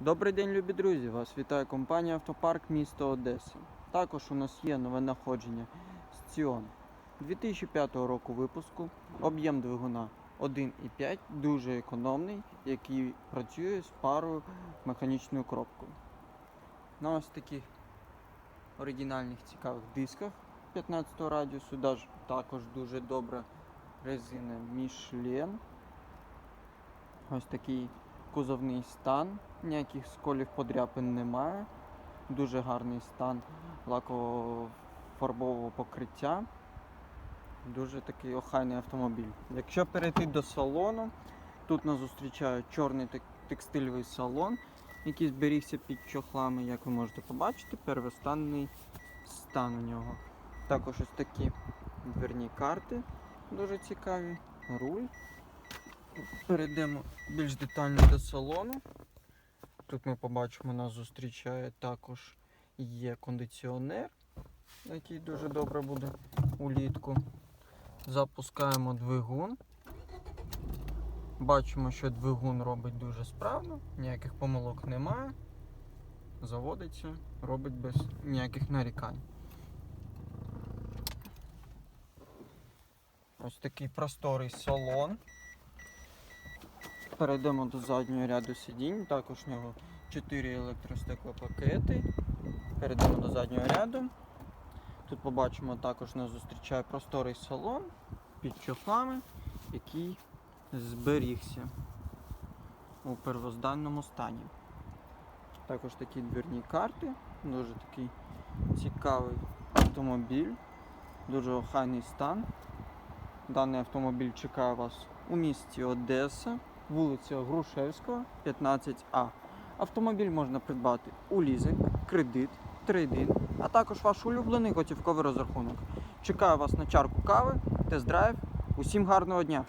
Добрий день, любі друзі! Вас вітає компанія Автопарк місто Одеса. Також у нас є нове находження Сціон 2005 року випуску. Об'єм двигуна 1,5, дуже економний, який працює з парою механічною коробкою. На ось таких оригінальних цікавих дисках 15 радіусу, також дуже добра резина Michelin. Ось такий кузовний стан, ніяких сколів подряпин немає. Дуже гарний стан лаково-фарбового покриття. Дуже такий охайний автомобіль. Якщо перейти до салону, тут нас зустрічає чорний текстильний салон, який зберігся під чохлами, як ви можете побачити, первостанний стан у нього. Також ось такі дверні карти, дуже цікаві, руль. Перейдемо більш детально до салону. Тут ми побачимо, нас зустрічає також є кондиціонер, який дуже добре буде улітку. Запускаємо двигун. Бачимо, що двигун робить дуже справно, ніяких помилок немає. Заводиться, робить без ніяких нарікань. Ось такий просторий салон. Перейдемо до заднього ряду сидінь. Також в нього 4 електростеклопакети. Перейдемо до заднього ряду. Тут побачимо, також нас зустрічає просторий салон під чохлами, який зберігся у первозданному стані. Також такі дверні карти, дуже такий цікавий автомобіль, дуже охайний стан. Даний автомобіль чекає вас у місті Одеса, вулиця Грушевського, 15А. Автомобіль можна придбати у лізинг, кредит, трейдин, а також ваш улюблений готівковий розрахунок. Чекаю вас на чарку кави, тест-драйв. Усім гарного дня!